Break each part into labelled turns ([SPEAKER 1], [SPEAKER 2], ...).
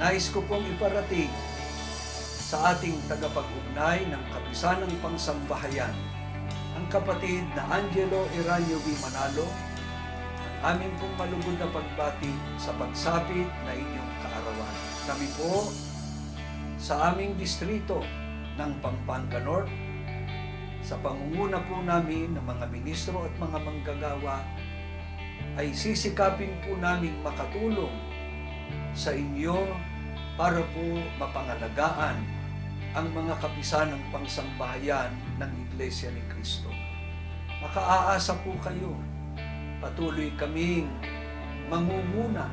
[SPEAKER 1] Nais ko pong iparating sa ating tagapag-ugnay ng kapisanang pangsambahayan, ang kapatid na Angelo Eranio V. Manalo, ang aming pong malugod na pagbati sa pagsapit na inyong kaarawan. Kami po sa aming distrito ng Pampanga North, sa pangunguna po namin ng mga ministro at mga manggagawa, ay sisikapin po namin makatulong sa inyo para po mapangalagaan ang mga kapisanang pangsambahayan ng Iglesia ni Cristo. Makaaasa po kayo. Patuloy kaming mangunguna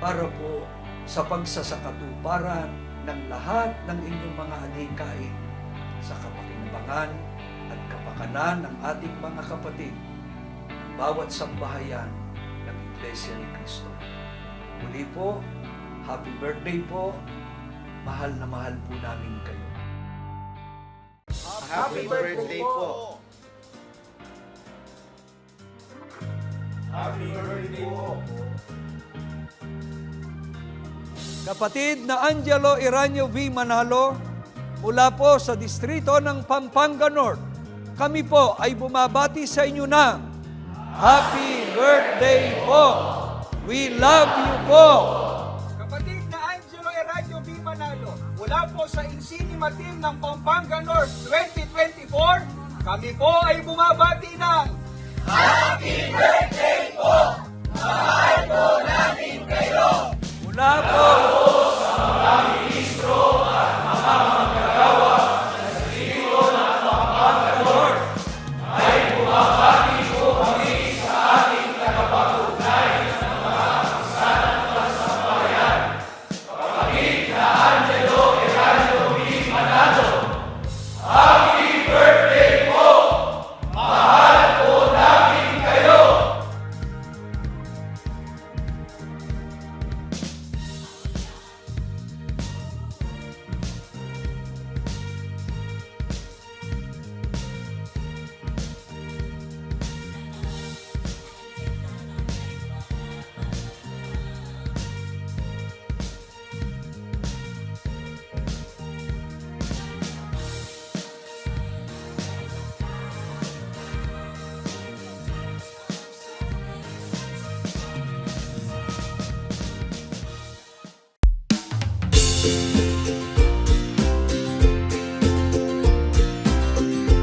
[SPEAKER 1] para po sa pagsasakatuparan ng lahat ng inyong mga adhikain sa kapakinabangan at kapakanan ng ating mga kapatid ng bawat sambahayan ng Iglesia ni Cristo. Muli po, happy birthday po. Mahal na mahal po namin kayo.
[SPEAKER 2] Happy birthday po. Happy birthday po.
[SPEAKER 1] Kapatid na Angelo Iranio V. Manalo, mula po sa distrito ng Pampanga North, kami po ay bumabati sa inyo ng Happy Birthday po! We love you po!
[SPEAKER 3] Kapatid na Angelo Eradio B. Manalo, mula po sa Insinima Team ng Pampanga North 2024, kami po ay bumabati ng Happy Birthday!